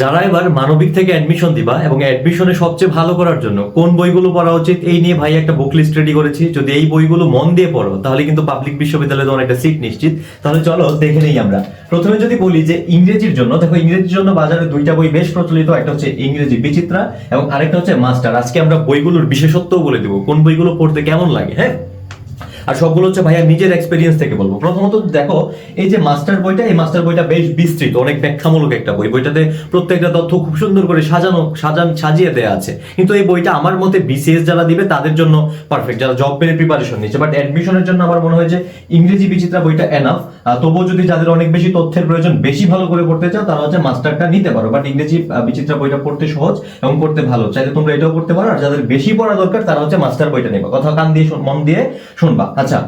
যারা এবার মানবিক থেকে অ্যাডমিশন দিবা এবং অ্যাডমিশনে সবচেয়ে ভালো করার জন্য কোন বইগুলো পড়া উচিত, এই নিয়ে ভাই একটা বুক লিস্ট রেডি করেছি। যদি এই বইগুলো মন দিয়ে পড়ো, তাহলে কিন্তু পাবলিক বিশ্ববিদ্যালয়ে তোমার একটা সিট নিশ্চিত। তাহলে চলো দেখে নেই আমরা। প্রথমে যদি বলি যে ইংরেজির জন্য, দেখো ইংরেজির জন্য বাজারে দুইটা বই বেশ প্রচলিত, একটা হচ্ছে ইংরেজি বিচিত্রা এবং আরেকটা হচ্ছে মাস্টার। আজকে আমরা বইগুলোর বিশেষত্বও বলে দেবো, কোন বইগুলো পড়তে কেমন লাগে হ্যাঁ? আর সবগুলো হচ্ছে ভাইয়া নিজের এক্সপিরিয়েন্স থেকে বলব। প্রথমত দেখো, এই যে মাস্টার বইটা, এই মাস্টার বইটা বেশ বিস্তৃত, অনেক ব্যাখ্যামূলক একটা বই। বইটাতে প্রত্যেকটা তথ্য খুব সুন্দর করে সাজানো, সাজান, সাজিয়ে দেওয়া আছে। কিন্তু এই বইটা আমার মতে বিসিএস যারা দিবে, তাদের জন্য পারফেক্ট যারা জব পেয়ে প্রিপারেশন নিচ্ছে বাট অ্যাডমিশনের জন্য আমার মনে হয় যে ইংরেজি বিচিত্রা বইটা এনাফ তবুও যদি যাদের অনেক বেশি তথ্যের প্রয়োজন বেশি ভালো করে পড়তে চাও, তারা হচ্ছে মাস্টারটা নিতে পারো। বাট ইংরেজি বিচিত্রা বইটা পড়তে সহজ এবং পড়তে ভালো। চাইলে তোমরা এটাও করতে পারো। আর যাদের বেশি পড়া দরকার, তারা হচ্ছে মাস্টার বইটা নেবা। কথা কান দিয়ে মন দিয়ে শুনবা। আচ্ছা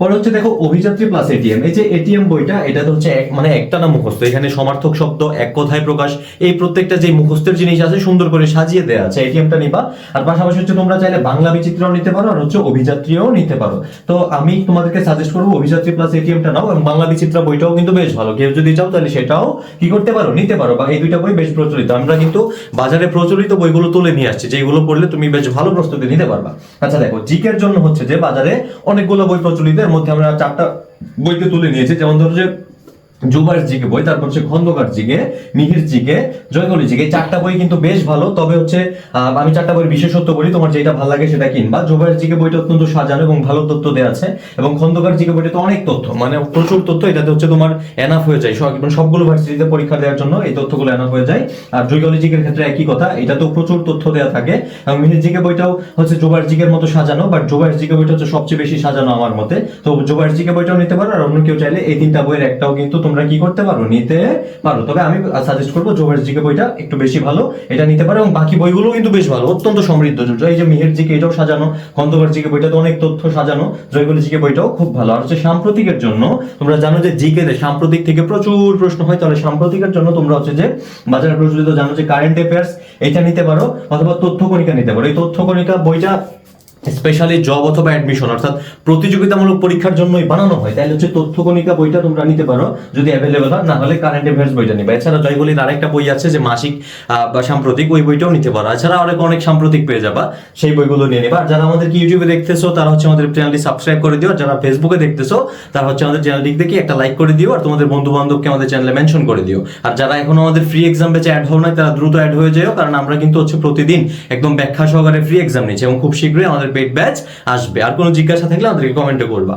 পরে হচ্ছে দেখো অভিযাত্রী প্লাস এটিএম এই যে এটিএম বইটা এটা তো হচ্ছে এক মানে একটা না মুখস্থ। এখানে সমার্থক শব্দ, এক কথায় প্রকাশ, এই প্রত্যেকটা যে মুখস্থের জিনিস আছে সুন্দর করে সাজিয়ে দেওয়া আছে। এটিএমটা নিবা। আর পাশাপাশি হচ্ছে তোমরা চাইলে বাংলা বিচিত্রও নিতে পারো আর হচ্ছে অভিযাত্রীও নিতে পারো। তো আমি তোমাদেরকে সাজেস্ট করব অভিযাত্রী প্লাস এটিএমটা নাও এবং বাংলা বিচিত্রা বইটাও কিন্তু বেশ ভালো। কেউ যদি চাও তাহলে সেটাও কি করতে পারো, নিতে পারো বা এই দুইটা বই বেশ প্রচলিত। আমরা কিন্তু বাজারে প্রচলিত বইগুলো তুলে নিয়ে আসছি যেগুলো পড়লে তুমি বেশ ভালো প্রস্তুতি নিতে পারবা। আচ্ছা দেখো, জিকের জন্য হচ্ছে যে বাজারে অনেকগুলো বই প্রচলিত মধ্যে আমরা চারটা বইতে তুলে নিয়েছি। যেমন ধরো যে জুবার জিকে বই তারপর হচ্ছে Khandakar GK Mihir GK Joykoli GK চারটা বই কিন্তু বেশ ভালো। তবে হচ্ছে আমি চারটা বইয়ের বিশেষত্ব বলি, তোমার যেটা ভালো লাগে সেটা কিনবা। জুবার জিকে বইটা অত্যন্ত সাজানো এবং ভালো তথ্য দেওয়া আছে, এবং খন্দকার জিকে বইটা তো অনেক তথ্য মানে প্রচুর তথ্য, এটাতে হচ্ছে তোমার এনাফ হয়ে যায়। সব মানে সবগুলো ভার্সিটিতে পরীক্ষা দেওয়ার জন্য এই তথ্যগুলো এনাফ হয়ে যায়। আর জয়কলি জিকের ক্ষেত্রে একই কথা এটা তো প্রচুর তথ্য দেওয়া থাকে। এবং মিহির জিকে বইটাও হচ্ছে জোবার জিকের মতো সাজানো বাট জোবার জিকে বইটা হচ্ছে সবচেয়ে বেশি সাজানো আমার মতে। তো জোবার জিকে বইটাও নিতে পারো, আর অন্য কেউ চাইলে এই তিনটা বইয়ের একটাও কিন্তু তোমরা কি করতে পারো? নিতে পারো। তবে আমি সাজেস্ট করব জোবার জিকে বইটা একটু বেশি ভালো। এটা নিতে পারো এবং বাকি বইগুলো কিন্তু বেশ ভালো। অত্যন্ত সমৃদ্ধ। এই যে মিহির জিকে, এটাও সাজানো। খন্দকার জিকে বইটা তো অনেক তথ্য সাজানো। জয়গুলি জিকে বইটাও খুব ভালো। আর হচ্ছে সাম্প্রতিকের জন্য, তোমরা জানো যে জিকে সাম্প্রতিক থেকে প্রচুর প্রশ্ন হয়। তাহলে সাম্প্রতিকের জন্য তোমরা হচ্ছে যে, বাজারে প্রচলিত জানো যে কারেন্ট অ্যাফেয়ার্স এটা নিতে পারো। অথবা তথ্য কণিকা নিতে পারো। এই তথ্য কণিকা বইটা স্পেশালি জব অথবা অ্যাডমিশন অর্থাৎ প্রতিযোগিতামূলক পরীক্ষার জন্যই বানানো হয়। তাহলে হচ্ছে তথ্য কণিকা বইটা তোমরা নিতে পারো, যদি অ্যাভেলেবল হয়। না হলে কারেন্ট অ্যাফেয়ার্স বইটা নিবে। এছাড়া জয়গুলির আরেকটা বই আছে যে মাসিক বা সাম্প্রতিক, ওই বইটাও নিতে পারো। এছাড়া অনেক অনেক সাম্প্রতিক পেয়ে যাবা, সেই বইগুলো নিয়ে নেবা। আর যারা আমাদের ইউটিউবে দেখতেছো, তারা হচ্ছে আমাদের চ্যানেলটি সাবস্ক্রাইব করে দিও। যারা ফেসবুকে দেখতেছো, তারা হচ্ছে আমাদের চ্যানেলটি দেখে একটা লাইক করে দিও। আর তোমাদের বন্ধু বান্ধবকে আমাদের চ্যানেলে মেনশন করে দিও। আর যারা এখনও আমাদের ফ্রি এক্সাম ব্যাচে অ্যাড হও নাই, তারা দ্রুত অ্যাড হয়ে যাও। কারণ আমরা কিন্তু হচ্ছে প্রতিদিন একদম ব্যাখ্যা সহকারে ফ্রি এক্সাম নিচ্ছি এবং খুব শীঘ্রই আমাদের পেড ব্যাচ আসবে। আর কোনো জিজ্ঞাসা থাকলে আমাদেরকে কমেন্টে করবা